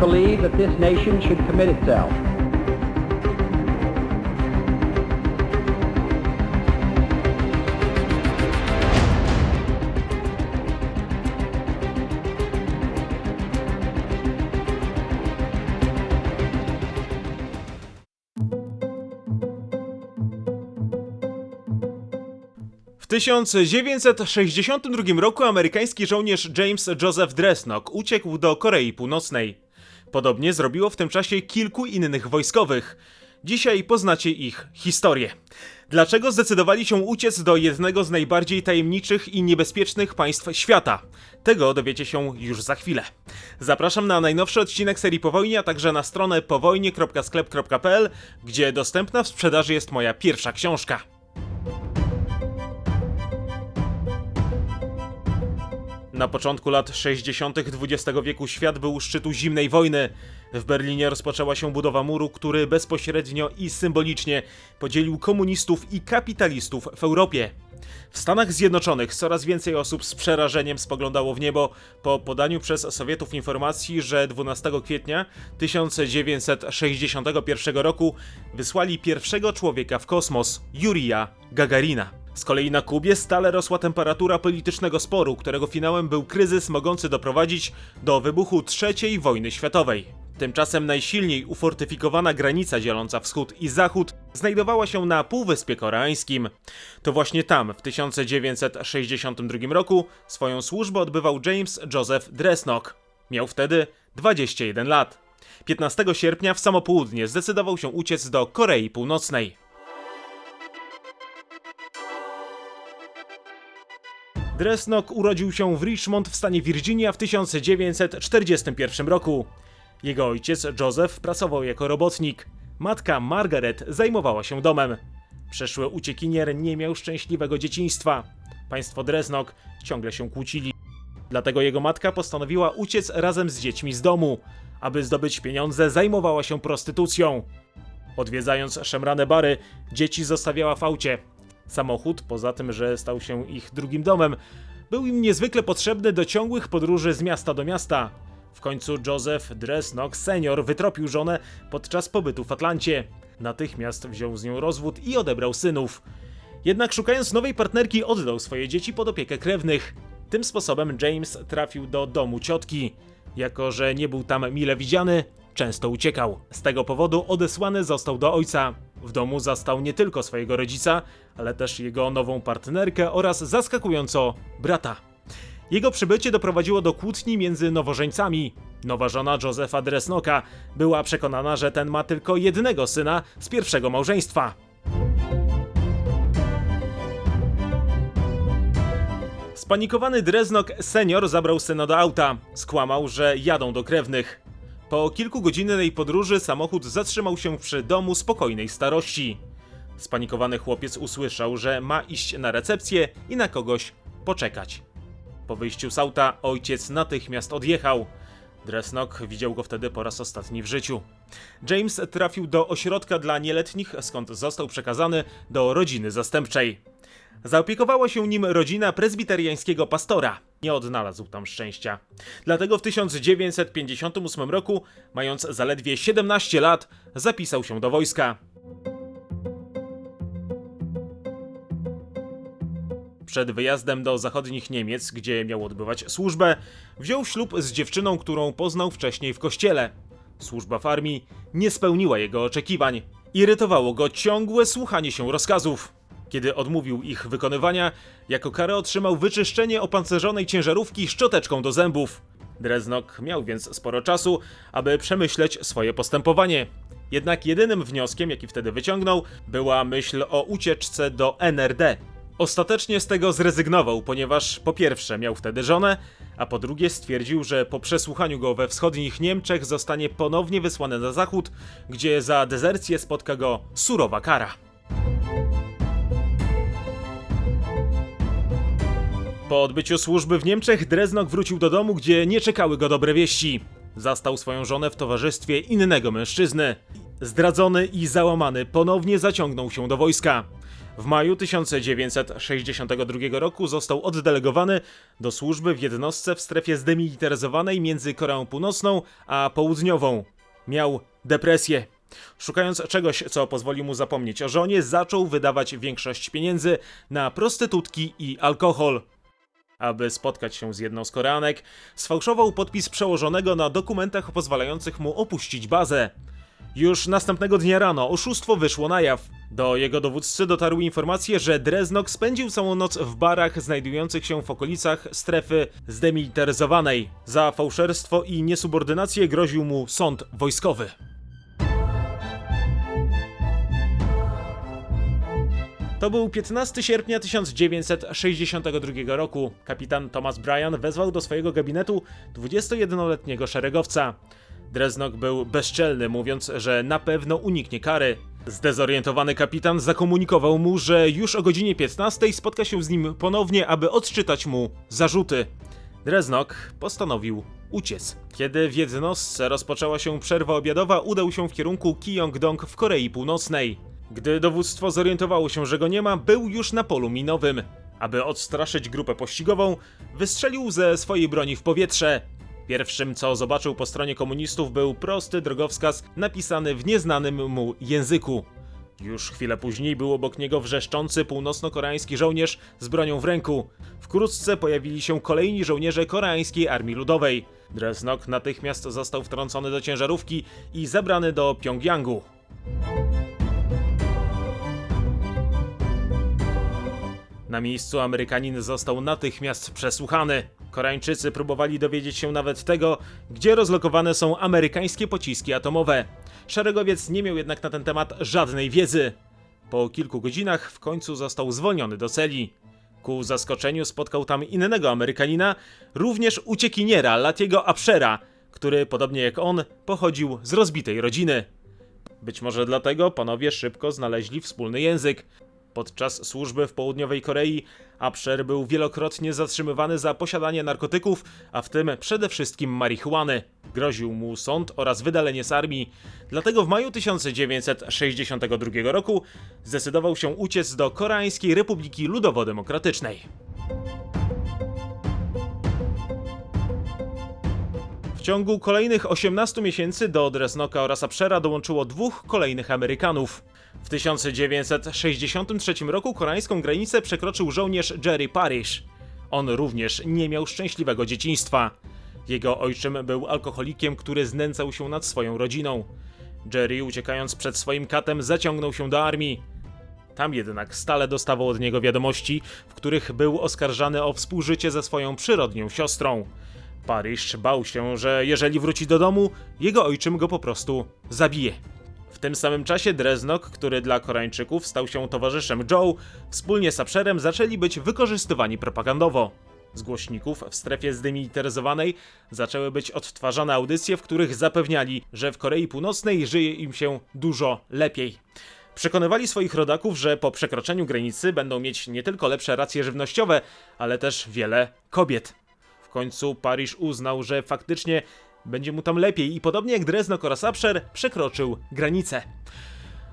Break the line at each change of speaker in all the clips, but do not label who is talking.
believe that this nation should commit itself
W 1962 roku amerykański żołnierz James Joseph Dresnok uciekł do Korei Północnej. Podobnie zrobiło w tym czasie kilku innych wojskowych. Dzisiaj poznacie ich historię. Dlaczego zdecydowali się uciec do jednego z najbardziej tajemniczych i niebezpiecznych państw świata? Tego dowiecie się już za chwilę. Zapraszam na najnowszy odcinek serii Po a także na stronę powojnie.sklep.pl, gdzie dostępna w sprzedaży jest moja pierwsza książka. Na początku lat 60. XX wieku świat był u szczytu zimnej wojny. W Berlinie rozpoczęła się budowa muru, który bezpośrednio i symbolicznie podzielił komunistów i kapitalistów w Europie. W Stanach Zjednoczonych coraz więcej osób z przerażeniem spoglądało w niebo po podaniu przez Sowietów informacji, że 12 kwietnia 1961 roku wysłali pierwszego człowieka w kosmos, Jurija Gagarina. Z kolei na Kubie stale rosła temperatura politycznego sporu, którego finałem był kryzys mogący doprowadzić do wybuchu III wojny światowej. Tymczasem najsilniej ufortyfikowana granica dzieląca wschód i zachód znajdowała się na Półwyspie Koreańskim. To właśnie tam w 1962 roku swoją służbę odbywał James Joseph Dresnok. Miał wtedy 21 lat. 15 sierpnia w samo południe zdecydował się uciec do Korei Północnej. Dresnok urodził się w Richmond w stanie Virginia w 1941 roku. Jego ojciec Joseph pracował jako robotnik. Matka Margaret zajmowała się domem. Przeszły uciekinier nie miał szczęśliwego dzieciństwa. Państwo Dresnok ciągle się kłócili. Dlatego jego matka postanowiła uciec razem z dziećmi z domu. Aby zdobyć pieniądze, zajmowała się prostytucją. Odwiedzając szemrane bary, dzieci zostawiała w aucie. Samochód, poza tym, że stał się ich drugim domem, był im niezwykle potrzebny do ciągłych podróży z miasta do miasta. W końcu Joseph Dresnok senior wytropił żonę podczas pobytu w Atlancie. Natychmiast wziął z nią rozwód i odebrał synów. Jednak szukając nowej partnerki oddał swoje dzieci pod opiekę krewnych. Tym sposobem James trafił do domu ciotki. Jako, że nie był tam mile widziany, często uciekał. Z tego powodu odesłany został do ojca. W domu zastał nie tylko swojego rodzica, ale też jego nową partnerkę oraz zaskakująco brata. Jego przybycie doprowadziło do kłótni między nowożeńcami. Nowa żona Josefa Dresnoka była przekonana, że ten ma tylko jednego syna z pierwszego małżeństwa. Spanikowany Dreznok senior zabrał syna do auta. Skłamał, że jadą do krewnych. Po kilkugodzinnej podróży samochód zatrzymał się przy domu spokojnej starości. Spanikowany chłopiec usłyszał, że ma iść na recepcję i na kogoś poczekać. Po wyjściu z auta ojciec natychmiast odjechał. Dresnok widział go wtedy po raz ostatni w życiu. James trafił do ośrodka dla nieletnich, skąd został przekazany do rodziny zastępczej. Zaopiekowała się nim rodzina prezbiteriańskiego pastora. Nie odnalazł tam szczęścia. Dlatego w 1958 roku, mając zaledwie 17 lat, zapisał się do wojska. Przed wyjazdem do zachodnich Niemiec, gdzie miał odbywać służbę, wziął ślub z dziewczyną, którą poznał wcześniej w kościele. Służba w armii nie spełniła jego oczekiwań. Irytowało go ciągłe słuchanie się rozkazów. Kiedy odmówił ich wykonywania, jako karę otrzymał wyczyszczenie opancerzonej ciężarówki szczoteczką do zębów. Dreznok miał więc sporo czasu, aby przemyśleć swoje postępowanie. Jednak jedynym wnioskiem, jaki wtedy wyciągnął, była myśl o ucieczce do NRD. Ostatecznie z tego zrezygnował, ponieważ po pierwsze miał wtedy żonę, a po drugie stwierdził, że po przesłuchaniu go we wschodnich Niemczech zostanie ponownie wysłany na zachód, gdzie za dezercję spotka go surowa kara. Po odbyciu służby w Niemczech Dreznok wrócił do domu, gdzie nie czekały go dobre wieści. Zastał swoją żonę w towarzystwie innego mężczyzny. Zdradzony i załamany ponownie zaciągnął się do wojska. W maju 1962 roku został oddelegowany do służby w jednostce w strefie zdemilitaryzowanej między Koreą Północną a Południową. Miał depresję. Szukając czegoś, co pozwoli mu zapomnieć o żonie, zaczął wydawać większość pieniędzy na prostytutki i alkohol. Aby spotkać się z jedną z Koreanek, sfałszował podpis przełożonego na dokumentach pozwalających mu opuścić bazę. Już następnego dnia rano oszustwo wyszło na jaw. Do jego dowódcy dotarły informacje, że Dreznok spędził całą noc w barach znajdujących się w okolicach strefy zdemilitaryzowanej. Za fałszerstwo i niesubordynację groził mu sąd wojskowy. To był 15 sierpnia 1962 roku. Kapitan Thomas Bryan wezwał do swojego gabinetu 21-letniego szeregowca. Dreznok był bezczelny, mówiąc, że na pewno uniknie kary. Zdezorientowany kapitan zakomunikował mu, że już o godzinie 15 spotka się z nim ponownie, aby odczytać mu zarzuty. Dreznok postanowił uciec. Kiedy w jednostce rozpoczęła się przerwa obiadowa, udał się w kierunku Kyongdong w Korei Północnej. Gdy dowództwo zorientowało się, że go nie ma, był już na polu minowym. Aby odstraszyć grupę pościgową, wystrzelił ze swojej broni w powietrze. Pierwszym, co zobaczył po stronie komunistów, był prosty drogowskaz napisany w nieznanym mu języku. Już chwilę później był obok niego wrzeszczący północno-koreański żołnierz z bronią w ręku. Wkrótce pojawili się kolejni żołnierze koreańskiej armii ludowej. Dresnok natychmiast został wtrącony do ciężarówki i zabrany do Pjongjangu. Na miejscu Amerykanin został natychmiast przesłuchany. Koreańczycy próbowali dowiedzieć się nawet tego, gdzie rozlokowane są amerykańskie pociski atomowe. Szeregowiec nie miał jednak na ten temat żadnej wiedzy. Po kilku godzinach w końcu został zwolniony do celi. Ku zaskoczeniu spotkał tam innego Amerykanina, również uciekiniera Latiego Apshera, który, podobnie jak on, pochodził z rozbitej rodziny. Być może dlatego panowie szybko znaleźli wspólny język. Podczas służby w południowej Korei Apsher był wielokrotnie zatrzymywany za posiadanie narkotyków, a w tym przede wszystkim marihuany. Groził mu sąd oraz wydalenie z armii. Dlatego w maju 1962 roku zdecydował się uciec do Koreańskiej Republiki Ludowo-Demokratycznej. W ciągu kolejnych 18 miesięcy do Dresnoka oraz Apshera dołączyło dwóch kolejnych Amerykanów. W 1963 roku koreańską granicę przekroczył żołnierz Jerry Parish. On również nie miał szczęśliwego dzieciństwa. Jego ojczym był alkoholikiem, który znęcał się nad swoją rodziną. Jerry, uciekając przed swoim katem, zaciągnął się do armii. Tam jednak stale dostawał od niego wiadomości, w których był oskarżany o współżycie ze swoją przyrodnią siostrą. Parish bał się, że jeżeli wróci do domu, jego ojczym go po prostu zabije. Tym samym czasie Dreznok, który dla Koreańczyków stał się towarzyszem Joe, wspólnie z Apsherem zaczęli być wykorzystywani propagandowo. Z głośników w strefie zdemilitaryzowanej zaczęły być odtwarzane audycje, w których zapewniali, że w Korei Północnej żyje im się dużo lepiej. Przekonywali swoich rodaków, że po przekroczeniu granicy będą mieć nie tylko lepsze racje żywnościowe, ale też wiele kobiet. W końcu Paryż uznał, że faktycznie będzie mu tam lepiej i podobnie jak Dreznok oraz Apsher przekroczył granicę.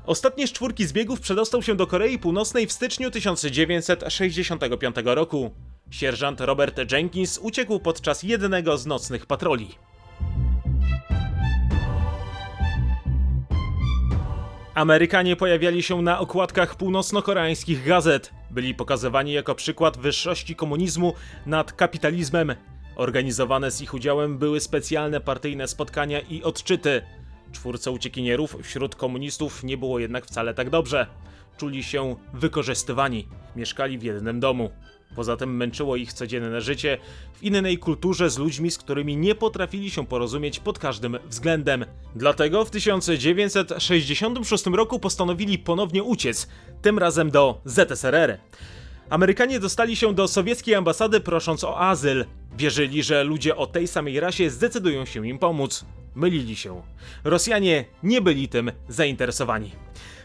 Ostatnie z czwórki zbiegów przedostał się do Korei Północnej w styczniu 1965 roku. Sierżant Robert Jenkins uciekł podczas jednego z nocnych patroli. Amerykanie pojawiali się na okładkach północno-koreańskich gazet. Byli pokazywani jako przykład wyższości komunizmu nad kapitalizmem. Organizowane z ich udziałem były specjalne partyjne spotkania i odczyty. Czwórce uciekinierów wśród komunistów nie było jednak wcale tak dobrze. Czuli się wykorzystywani. Mieszkali w jednym domu. Poza tym męczyło ich codzienne życie w innej kulturze z ludźmi, z którymi nie potrafili się porozumieć pod każdym względem. Dlatego w 1966 roku postanowili ponownie uciec, tym razem do ZSRR. Amerykanie dostali się do sowieckiej ambasady prosząc o azyl. Wierzyli, że ludzie o tej samej rasie zdecydują się im pomóc. Mylili się. Rosjanie nie byli tym zainteresowani.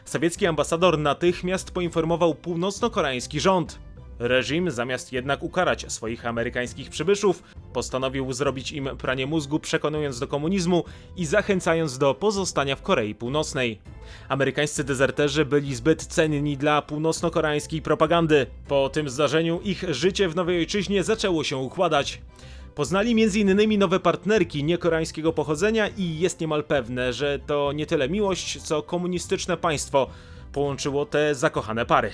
Sowiecki ambasador natychmiast poinformował północno-koreański rząd. Reżim, zamiast jednak ukarać swoich amerykańskich przybyszów, postanowił zrobić im pranie mózgu, przekonując do komunizmu i zachęcając do pozostania w Korei Północnej. Amerykańscy dezerterzy byli zbyt cenni dla północno-koreańskiej propagandy. Po tym zdarzeniu ich życie w nowej ojczyźnie zaczęło się układać. Poznali m.in. nowe partnerki niekoreańskiego pochodzenia i jest niemal pewne, że to nie tyle miłość, co komunistyczne państwo połączyło te zakochane pary.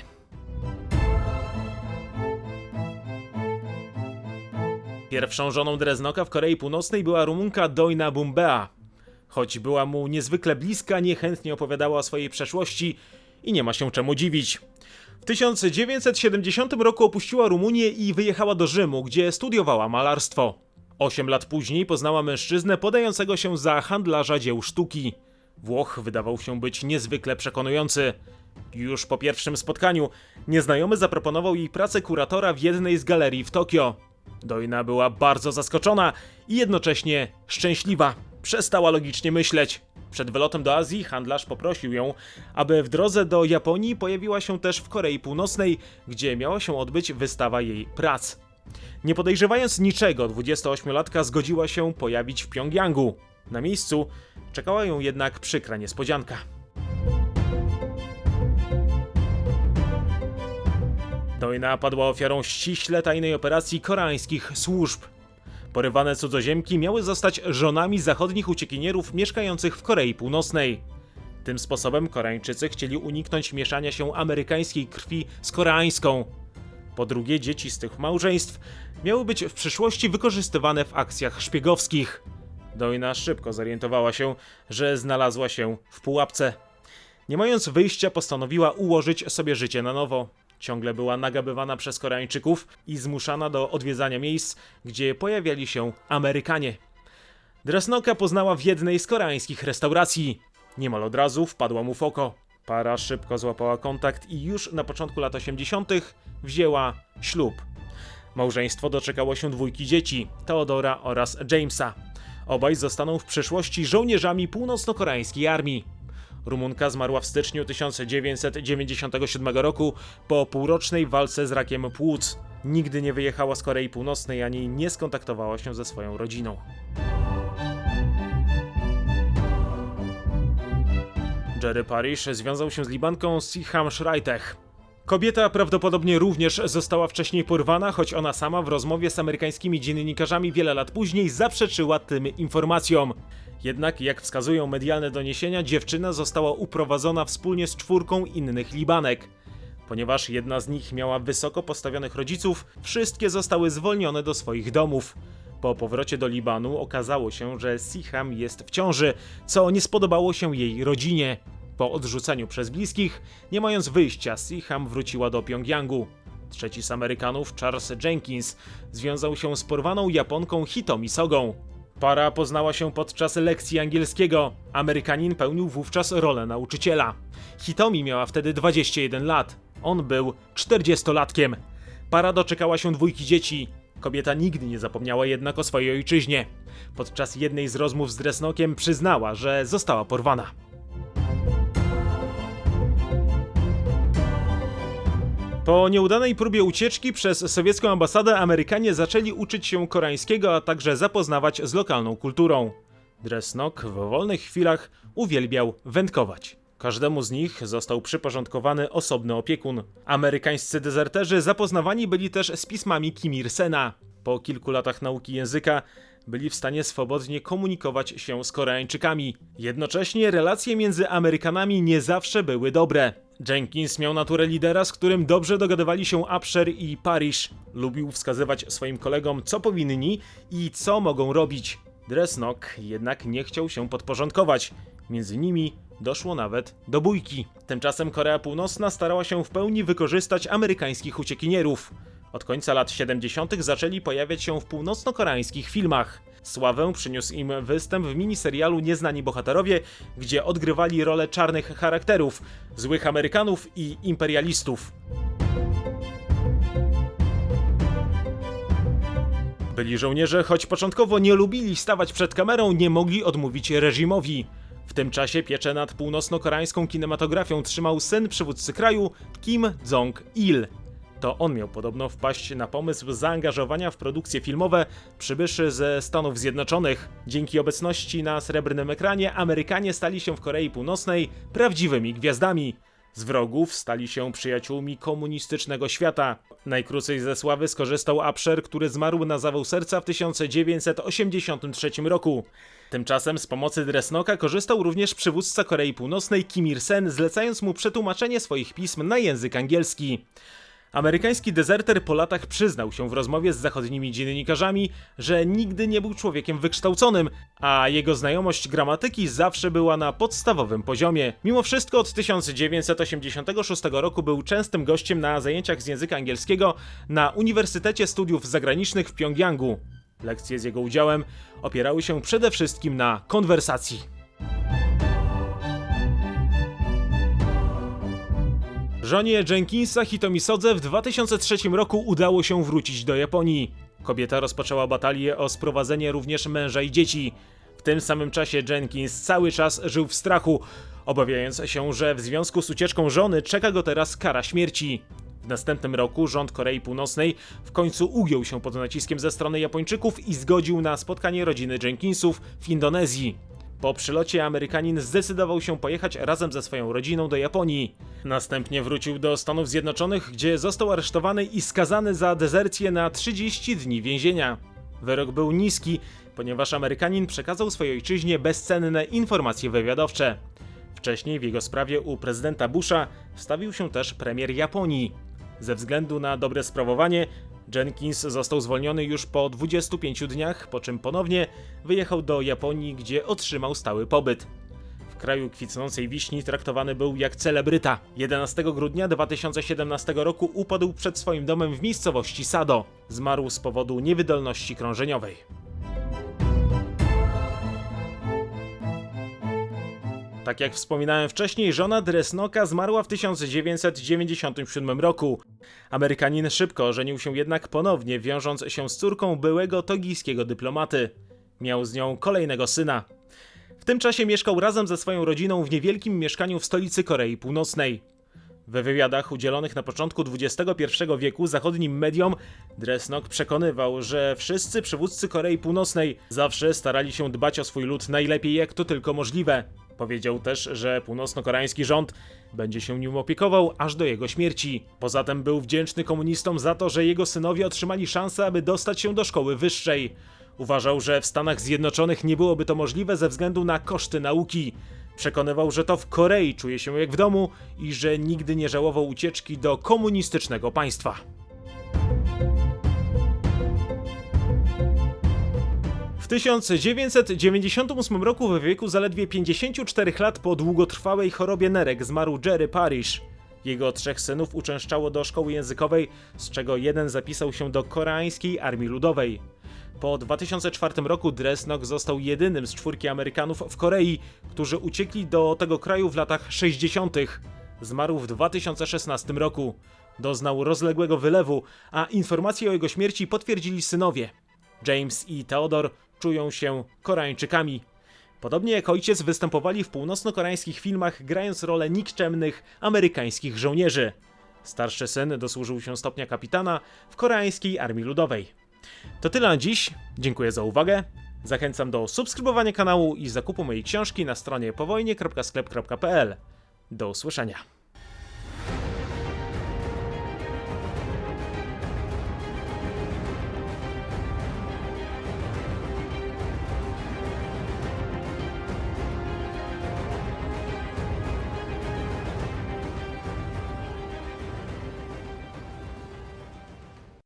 Pierwszą żoną Dreznoka w Korei Północnej była Rumunka Dojna Bumbea. Choć była mu niezwykle bliska, niechętnie opowiadała o swojej przeszłości i nie ma się czemu dziwić. W 1970 roku opuściła Rumunię i wyjechała do Rzymu, gdzie studiowała malarstwo. Osiem lat później poznała mężczyznę podającego się za handlarza dzieł sztuki. Włoch wydawał się być niezwykle przekonujący. Już po pierwszym spotkaniu nieznajomy zaproponował jej pracę kuratora w jednej z galerii w Tokio. Dojna była bardzo zaskoczona i jednocześnie szczęśliwa. Przestała logicznie myśleć. Przed wylotem do Azji handlarz poprosił ją, aby w drodze do Japonii pojawiła się też w Korei Północnej, gdzie miała się odbyć wystawa jej prac. Nie podejrzewając niczego, 28-latka zgodziła się pojawić w Pjongjangu. Na miejscu czekała ją jednak przykra niespodzianka. Dojna padła ofiarą ściśle tajnej operacji koreańskich służb. Porywane cudzoziemki miały zostać żonami zachodnich uciekinierów mieszkających w Korei Północnej. Tym sposobem Koreańczycy chcieli uniknąć mieszania się amerykańskiej krwi z koreańską. Po drugie, dzieci z tych małżeństw miały być w przyszłości wykorzystywane w akcjach szpiegowskich. Dojna szybko zorientowała się, że znalazła się w pułapce. Nie mając wyjścia, postanowiła ułożyć sobie życie na nowo. Ciągle była nagabywana przez Koreańczyków i zmuszana do odwiedzania miejsc, gdzie pojawiali się Amerykanie. Dresnoka poznała w jednej z koreańskich restauracji. Niemal od razu wpadła mu w oko. Para szybko złapała kontakt i już na początku lat 80. wzięła ślub. Małżeństwo doczekało się dwójki dzieci, Teodora oraz Jamesa. Obaj zostaną w przyszłości żołnierzami północno-koreańskiej armii. Rumunka zmarła w styczniu 1997 roku po półrocznej walce z rakiem płuc. Nigdy nie wyjechała z Korei Północnej ani nie skontaktowała się ze swoją rodziną. Jerry Parish związał się z Libanką Siham Shraitech. Kobieta prawdopodobnie również została wcześniej porwana, choć ona sama w rozmowie z amerykańskimi dziennikarzami wiele lat później zaprzeczyła tym informacjom. Jednak, jak wskazują medialne doniesienia, dziewczyna została uprowadzona wspólnie z czwórką innych Libanek. Ponieważ jedna z nich miała wysoko postawionych rodziców, wszystkie zostały zwolnione do swoich domów. Po powrocie do Libanu okazało się, że Siham jest w ciąży, co nie spodobało się jej rodzinie. Po odrzuceniu przez bliskich, nie mając wyjścia, Siham wróciła do Pjongjangu. Trzeci z Amerykanów, Charles Jenkins, związał się z porwaną Japonką Hitomi Sogą. Para poznała się podczas lekcji angielskiego. Amerykanin pełnił wówczas rolę nauczyciela. Hitomi miała wtedy 21 lat. On był 40-latkiem. Para doczekała się dwójki dzieci. Kobieta nigdy nie zapomniała jednak o swojej ojczyźnie. Podczas jednej z rozmów z Dresnokiem przyznała, że została porwana. Po nieudanej próbie ucieczki przez sowiecką ambasadę Amerykanie zaczęli uczyć się koreańskiego, a także zapoznawać z lokalną kulturą. Dresnok w wolnych chwilach uwielbiał wędkować. Każdemu z nich został przyporządkowany osobny opiekun. Amerykańscy dezerterzy zapoznawani byli też z pismami Kim Il-sena. Po kilku latach nauki języka byli w stanie swobodnie komunikować się z Koreańczykami. Jednocześnie relacje między Amerykanami nie zawsze były dobre. Jenkins miał naturę lidera, z którym dobrze dogadywali się Upsher i Parish. Lubił wskazywać swoim kolegom, co powinni i co mogą robić. Dresnok jednak nie chciał się podporządkować. Między nimi doszło nawet do bójki. Tymczasem Korea Północna starała się w pełni wykorzystać amerykańskich uciekinierów. Od końca lat 70. zaczęli pojawiać się w północno-koreańskich filmach. Sławę przyniósł im występ w miniserialu Nieznani Bohaterowie, gdzie odgrywali rolę czarnych charakterów, złych Amerykanów i imperialistów. Byli żołnierze, choć początkowo nie lubili stawać przed kamerą, nie mogli odmówić reżimowi. W tym czasie pieczę nad północno-koreańską kinematografią trzymał syn przywódcy kraju Kim Jong-il. To on miał podobno wpaść na pomysł zaangażowania w produkcje filmowe przybyszy ze Stanów Zjednoczonych. Dzięki obecności na srebrnym ekranie Amerykanie stali się w Korei Północnej prawdziwymi gwiazdami. Z wrogów stali się przyjaciółmi komunistycznego świata. Najkrócej ze sławy skorzystał Apsher, który zmarł na zawał serca w 1983 roku. Tymczasem z pomocy Dresnoka korzystał również przywódca Korei Północnej Kim Il-sen, zlecając mu przetłumaczenie swoich pism na język angielski. Amerykański dezerter po latach przyznał się w rozmowie z zachodnimi dziennikarzami, że nigdy nie był człowiekiem wykształconym, a jego znajomość gramatyki zawsze była na podstawowym poziomie. Mimo wszystko od 1986 roku był częstym gościem na zajęciach z języka angielskiego na Uniwersytecie Studiów Zagranicznych w Pjongjangu. Lekcje z jego udziałem opierały się przede wszystkim na konwersacji. Żonie Jenkinsa Hitomi Sodze w 2003 roku udało się wrócić do Japonii. Kobieta rozpoczęła batalię o sprowadzenie również męża i dzieci. W tym samym czasie Jenkins cały czas żył w strachu, obawiając się, że w związku z ucieczką żony czeka go teraz kara śmierci. W następnym roku rząd Korei Północnej w końcu ugiął się pod naciskiem ze strony Japończyków i zgodził na spotkanie rodziny Jenkinsów w Indonezji. Po przylocie Amerykanin zdecydował się pojechać razem ze swoją rodziną do Japonii. Następnie wrócił do Stanów Zjednoczonych, gdzie został aresztowany i skazany za dezercję na 30 dni więzienia. Wyrok był niski, ponieważ Amerykanin przekazał swojej ojczyźnie bezcenne informacje wywiadowcze. Wcześniej w jego sprawie u prezydenta Busha wstawił się też premier Japonii. Ze względu na dobre sprawowanie, Jenkins został zwolniony już po 25 dniach, po czym ponownie wyjechał do Japonii, gdzie otrzymał stały pobyt. W kraju kwitnącej wiśni traktowany był jak celebryta. 11 grudnia 2017 roku upadł przed swoim domem w miejscowości Sado. Zmarł z powodu niewydolności krążeniowej. Tak jak wspominałem wcześniej, żona Dresnoka zmarła w 1997 roku. Amerykanin szybko ożenił się jednak ponownie, wiążąc się z córką byłego togijskiego dyplomaty. Miał z nią kolejnego syna. W tym czasie mieszkał razem ze swoją rodziną w niewielkim mieszkaniu w stolicy Korei Północnej. We wywiadach udzielonych na początku XXI wieku zachodnim mediom Dresnok przekonywał, że wszyscy przywódcy Korei Północnej zawsze starali się dbać o swój lud najlepiej jak to tylko możliwe. Powiedział też, że północno-koreański rząd będzie się nim opiekował aż do jego śmierci. Poza tym był wdzięczny komunistom za to, że jego synowie otrzymali szansę, aby dostać się do szkoły wyższej. Uważał, że w Stanach Zjednoczonych nie byłoby to możliwe ze względu na koszty nauki. Przekonywał, że to w Korei czuje się jak w domu i że nigdy nie żałował ucieczki do komunistycznego państwa. W 1998 roku w wieku zaledwie 54 lat po długotrwałej chorobie nerek zmarł Jerry Parish. Jego trzech synów uczęszczało do szkoły językowej, z czego jeden zapisał się do koreańskiej armii ludowej. Po 2004 roku Dresnok został jedynym z czwórki Amerykanów w Korei, którzy uciekli do tego kraju w latach 60. Zmarł w 2016 roku. Doznał rozległego wylewu, a informacje o jego śmierci potwierdzili synowie. James i Theodore czują się Koreańczykami. Podobnie jak ojciec występowali w północno-koreańskich filmach, grając rolę nikczemnych amerykańskich żołnierzy. Starszy syn dosłużył się stopnia kapitana w koreańskiej armii ludowej. To tyle na dziś. Dziękuję za uwagę. Zachęcam do subskrybowania kanału i zakupu mojej książki na stronie powojnie.sklep.pl. Do usłyszenia.